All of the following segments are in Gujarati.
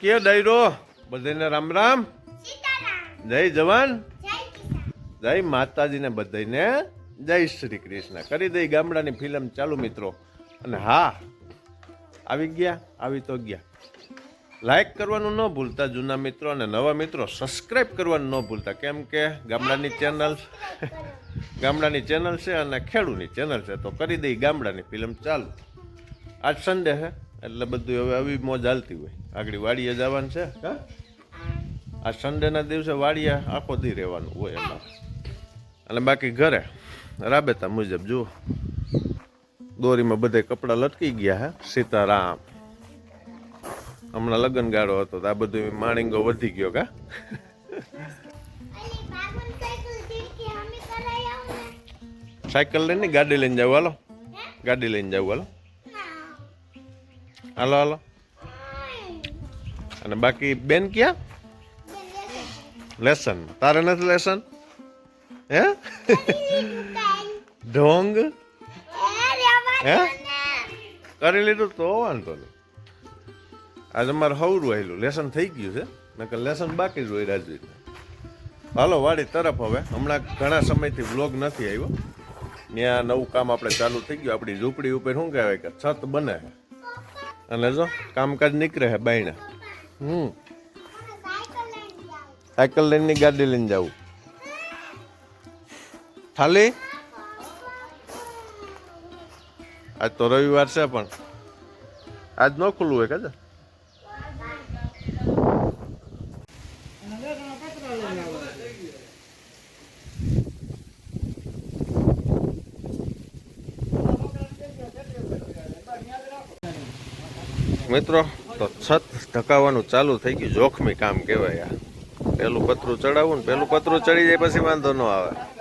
કે ડાયરો? બધાને રામ રામ. જય જવાન. જય માતાજીને બધાને જય શ્રી કૃષ્ણ. કરી દઈ ગામડાની ફિલ્મ ચાલુ મિત્રો. અને હા આવી ગયા આવી તો ગયા. લાઈક કરવાનું ન ભૂલતા જૂના મિત્રો અને નવા મિત્રો સબસ્ક્રાઈબ કરવાનું ન ભૂલતા. કેમ કે ગામડાની ચેનલ ગામડાની ચેનલ છે અને ખેડૂની ચેનલ છે. તો કરી દઈ ગામડાની ફિલ્મ ચાલુ. આજ સન્ડે છે એટલે બધું હવે આવી મોજ હાલતી હોય. આગળ વાડીએ જવાનું છે. હા? આ સન્ડેના દિવસે વાડીએ આખો દી રહેવાનું હોય એમાં. અને બાકી ઘરે રાબેતા મુજબ જુઓ. દોરીમાં બધે કપડાં લટકી ગયા હે, સીતારામ. હમણાં લગ્ન ગાળો હતો, તો આ બધું માણીંગો વધી ગયો કા? સાયકલ લઈને ગાડી લઈને જાવ હાલો? ગાડી લઈને જાવ હાલો? હાલો હાલો? અને બાકી બેન ક્યાં? લેસન. તારે નથી લેસન? હે? ઢોંગ? હે? કરી લીધું તો વાંધો નહીં. આજે અમારે હવરું આવેલું લેસન થઈ ગયું છે. નકર લેસન બાકી જ હોય રાજવીને હાલો, વાડી તરફ હવે. હમણાં ઘણા સમયથી વ્લોગ નથી આવ્યો. ત્યાં નવું કામ આપણે ચાલુ થઈ ગયું. આપણી ઝૂંપડી ઉપર શું કહેવાય કે છત બને અને જો, કામકાજ નીકળે છે બાયણા. હમ. સાયકલ લઈને ગાડી લઈને જવું. ખાલી આજ તો રવિવાર છે પણ. આજ ન ખુલ્લું હોય કાજા? મિત્રો, તો છત ઢકાવવાનું ચાલુ થઈ ગયું. જોખમી કામ કહેવાય આ. પેલું પતરું ચડાવવું ને પેલું પતરું ચડી જાય પછી વાંધો ન આવે.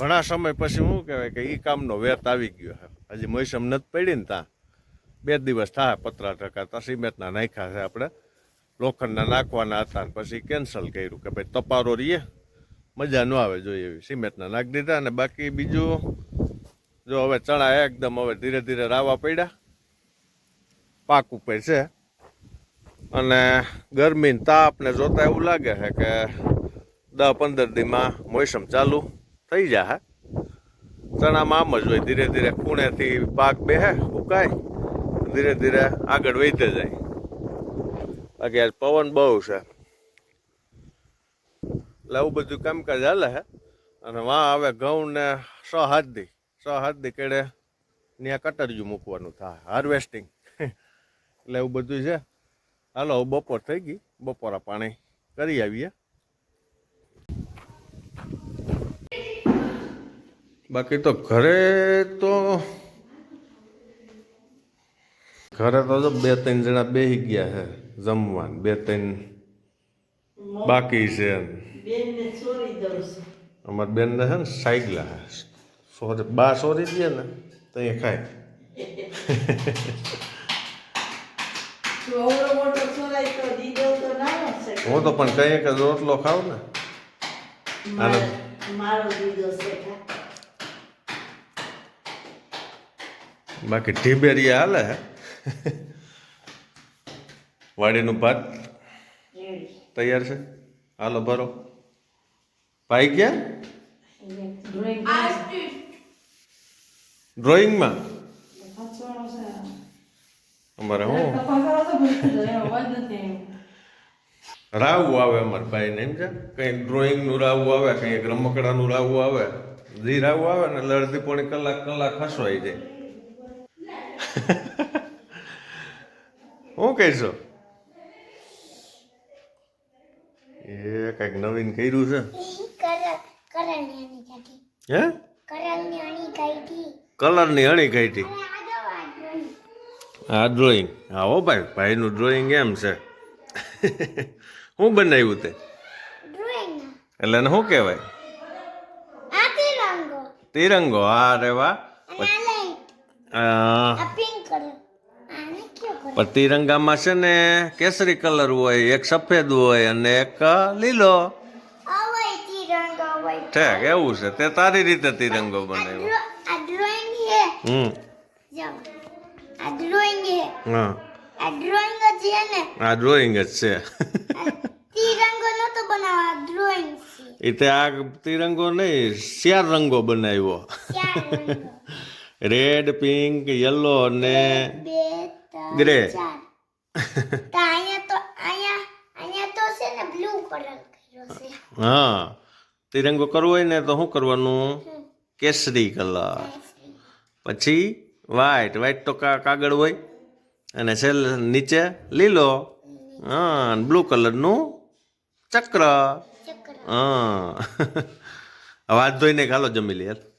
ઘણા સમય પછી શું કહેવાય કે એ કામનો વેત આવી ગયો છે. હજી મોસમ નથી પડી ને ત્યાં. બે દિવસ થાય પતરા ટકા સિમેન્ટના નાખ્યા છે આપણે. લોખંડના નાખવાના હતા પછી કેન્સલ કર્યું કે ભાઈ તપારો રહીએ. મજા ન આવે જોઈએ એવી. સિમેન્ટના નાખી દીધા અને બાકી બીજું જો હવે ચણા એકદમ હવે ધીરે ધીરે રાવા પડ્યા. પાક ઉપર છે. અને ગરમીને તાપને તાપ જોતા એવું લાગે છે કે દસ પંદર દીમાં મોસમ ચાલુ. થઈ જાય ચણામાં આમ જ હોય. ધીરે ધીરે ખૂણેથી પાક બેહે ઉકાય ધીરે ધીરે આગળ વધે જાય. બાકી આજ પવન બહુ છે. એટલે આવું બધું કામકાજ હાલે, હે? અને વાં આવે ઘઉં ને સ હાથ દી સ હાથ કેડે ત્યાં કટરજું મૂકવાનું થાય, હાર્વેસ્ટિંગ. એટલે એવું બધું છે. હાલો, બપોર થઈ ગઈ. બપોરા પાણી કરી આવીએ. બાકી તો ઘરે તો ઘરે તો જો બે ત્રણ જણા બેહી ગયા છે જમવાન બે ત્રણ બાકી છે બેનને બેન ને અમારી છે ને સાયકલા સોરી બા સોરી દે ને તો એ ખાય. હું તો પણ કઈ કે રોટલો ખાવ ને. મારો દીધો છે. બાકી ઢીબેરિયા હાલે. વાડીનું ભાત તૈયાર છે? હાલો, ભરો. ભાઈ છે. ડ્રોઈંગમાં? અમારે હું. રાવું આવે અમારા ભાઈને, એમ છે? કંઈક ડ્રોઈંગનું રાવું આવે કંઈક રમકડાનું રાવું આવે. જે રાવું આવે ને એટલે અડધી પોણી કલાક કલાક હસવાઈ જાય. હું કહીશો? એ કંઈક નવીન કર્યું છે? હે? કલરની હણી કાઢી. આ ડ્રોઈંગ હા હો ભાઈ ભાઈનું ડ્રોઈંગ એમ છે. શું બનાવ્યું તે? એટલે એને શું કહેવાય? તિરંગો. તિરંગો હા રે વાહ અને આ લાઈટ આ આ પિંક કલર આને કયો કલર પણ તિરંગામાં છે ને કેસરી કલર હોય એક સફેદ હોય અને એક લીલો. ઠેક એવું છે. તે તારી રીતે તિરંગો બનાવ્યો. હમ. હા. આ ડ્રોઈંગ જ છે ને. આ ડ્રોઈંગ જ છે. તિરંગો નતો બનાવવા ડ્રોઈંગ છે. એ તે આ તિરંગો નહીં ચાર રંગો બનાવ્યો. રેડ પિંક યલો અને ગ્રે. હા તિરંગો કરવો હોય ને તો શું કરવાનું? કેસરી કલર પછી વ્હાઈટ વ્હાઈટ તો કાગળ હોય. અને છેલ્લે નીચે લીલો. હા બ્લુ કલરનું ચક્ર. ચક્ર. હા. વાત ધોઈને ખાલો જમી લે યાર.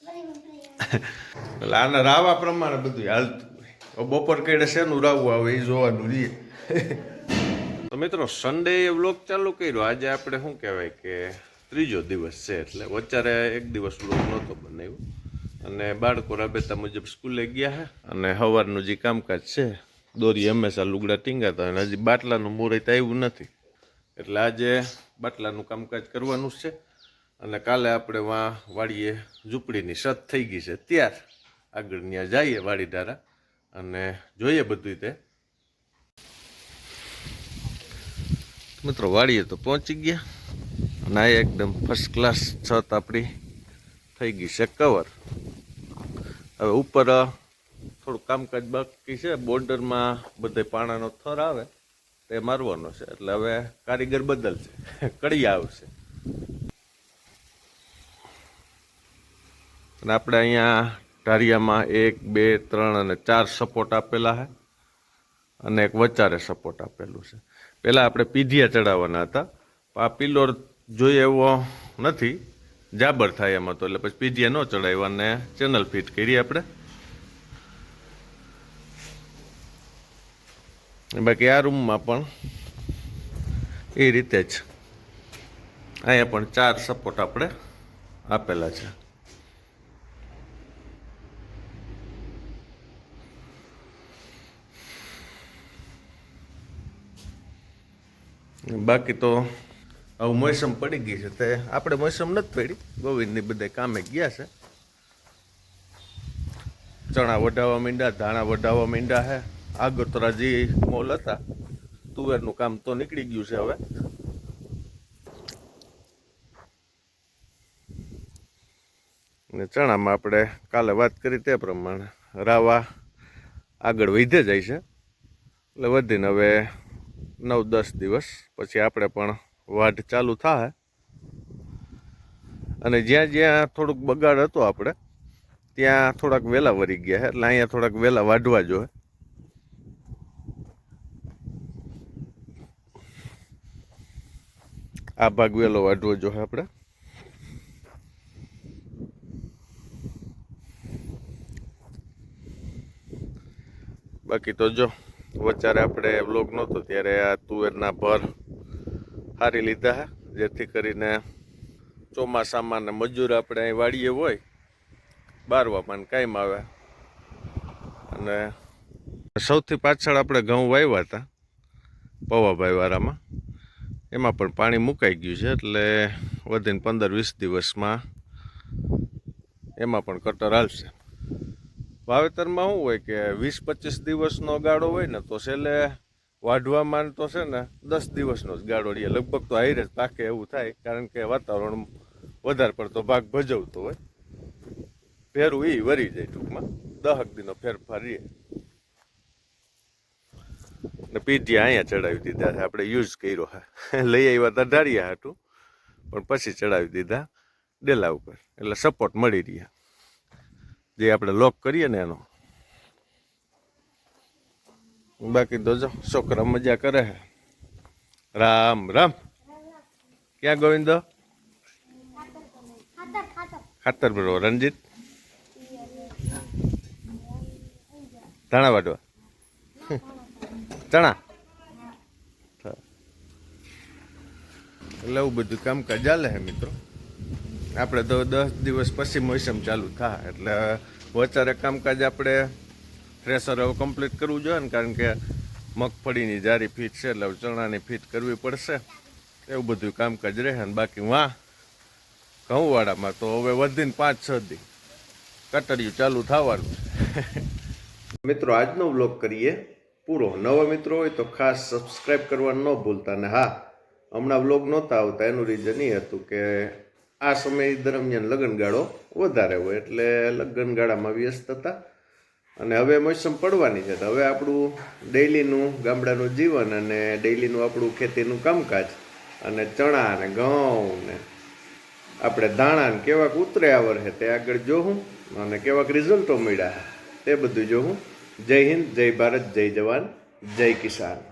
એટલે આના રાવા પ્રમાણે બધું હાલતું હોય. બપોર કેડે શેનું રાવું આવે, એ જોવાનું રહીએ તો મિત્રો સન્ડે એ વ્લોગ ચાલુ કર્યો. આજે આપણે શું કહેવાય કે ત્રીજો દિવસ છે એટલે વચ્ચારે એક દિવસ વ્લોગ નહોતો બનાવ્યો. અને બાળકો રાબેતા મુજબ સ્કૂલે ગયા હે. અને સવારનું જે કામકાજ છે, દોરી હંમેશા લુગડા ટીંગાતા અને હજી બાટલાનું મુહૂર્ત આવ્યું નથી. એટલે આજે બાટલાનું કામકાજ કરવાનું છે. અને કાલે આપણે વાં વાડીએ ઝૂંપડીની સત થઈ ગઈ છે. ત્યાર આગળ ત્યાં જઈએ વાડી ધારા અને જોઈએ બધું તે. મિત્રો, વાડીએ તો પહોંચી ગયા અને આ એકદમ ફર્સ્ટ ક્લાસ છત આપણી થઈ ગઈ છે કવર હવે ઉપર થોડું કામકાજ બાકી છે. બોર્ડરમાં બધે પાણાનો થર આવે, તે મારવાનો છે. એટલે હવે કારીગર બદલશે. કડી આવશે. અને આપણે અહીંયા ઢારિયામાં એક, બે, ત્રણ અને ચાર સપોર્ટ આપેલા છે અને એક વચારે સપોર્ટ આપેલું છે. પહેલાં આપણે પીઢિયા ચડાવવાના હતા. આ પિલોર જોઈએ એવો નથી. જાબર થાય એમાં તો એટલે પછી પીઢિયા ન ચડાવ્યા અને ચેનલ ફિટ કરી આપણે. બાકી આ રૂમમાં પણ એ રીતે જ. અહીંયા પણ ચાર સપોર્ટ આપણે આપેલા છે. બાકી તો આવું મોસમ પડી ગઈ છે તે આપણે મોસમ નથી પડી. ગોવિંદની બધે કામે ગયા છે. ચણા વઢાવવા માંડ્યા, ધાણા વઢાવવા માંડ્યા હે. આગોતરા જે મોલ હતા. તુવેરનું કામ તો નીકળી ગયું છે હવે. ને ચણામાં આપણે કાલે વાત કરી તે પ્રમાણે રાવા આગળ વધે જાય છે. એટલે વધીને હવે નવ દસ દિવસ પછી આપણે પણ વાઢ ચાલુ થાય અને જ્યાં જ્યાં થોડુંક બગાડ હતો આપણે, ત્યાં થોડાક વહેલા વરી ગયા એટલે અહીંયા થોડાક વહેલા વાઢવા જોઈએ આ ભાગ વહેલો વાઢવો જોઈએ આપણે. બાકી તો જો વચારે આપણે બ્લોગ નહોતો, ત્યારે આ તુવેરના ભર હારી લીધા જેથી કરીને ચોમાસામાં ને મજૂર આપણે અહીં વાડીએ હોય બારવામાં કાયમ આવે. અને સૌથી પાછળ આપણે ઘઉં વાવ્યા હતા, પવાભાઈ વાળામાં એમાં પણ પાણી મુકાઈ ગયું છે, એટલે વધીને પંદર વીસ દિવસમાં એમાં પણ કટર હાલશે. વાવેતરમાં શું હોય કે વીસ પચીસ દિવસનો ગાળો હોય ને, તો છેલ્લે વાઢવામાં તો છે ને દસ દિવસનો જ ગાળો રહીએ લગભગ તો હાઈરે જ પાકે એવું થાય, કારણ કે વાતાવરણ વધારે પડતો ભાગ ભજવતો હોય. ફેરવું એ વરી જાય ટૂંકમાં. દહક દિનો ફેરફાર રહીએ ને પીટી અહીંયા ચડાવી દીધા આપણે યુઝ કર્યો હા લઈ આવ્યા તો ઢાળીયા હાટું, પણ પછી ચડાવી દીધા ડેલા ઉપર. એટલે સપોર્ટ મળી રહ્યા. જે આપણે લોક કરીએ ને એનો. બાકી તો જો, છોકરા મજા કરે છે રામ રામ. ક્યાં ગોવિંદો? ખાતર બરો રણજીત. ધાણા વાટવા ચણા. એટલે એવું બધું કામકાજ ચાલે હે મિત્રો. આપણે તો દસ દિવસ પછી મોસમ ચાલુ થાય એટલે વચારે કામકાજ આપણે થ્રેસર હવે કમ્પ્લીટ કરવું જોઈએ ને કારણ કે મગફળીની જારી ફીટ છે એટલે ચણાની ફીટ કરવી પડશે. એવું બધું કામકાજ રહે ને બાકી વાહ ઘઉંવાળામાં તો હવે વધીને પાંચ છ દી. કટરિયું ચાલુ થવાનું. મિત્રો આજનો વ્લોગ કરીએ પૂરો. નવા મિત્રો હોય તો ખાસ સબસ્ક્રાઈબ કરવાનું ન ભૂલતા ને હા. હમણાં વ્લોગ નહોતા આવતા એનું રીઝન એ હતું કે આ સમય દરમિયાન લગ્નગાળો વધારે હોય એટલે લગ્નગાળામાં વ્યસ્ત હતા. અને હવે મોસમ પડવાની છે. તો હવે આપણું ડેઈલીનું ગામડાનું જીવન અને ડેઈલીનું આપણું ખેતીનું કામકાજ અને ચણા અને ઘઉં ને આપણે ધાણા ને કેવાક ઉતરે આ વર્ષે તે આગળ જોઉં અને કેવાક રિઝલ્ટો મળ્યા. તે બધું જોવું જય હિન્દ, જય ભારત, જય જવાન, જય કિસાન.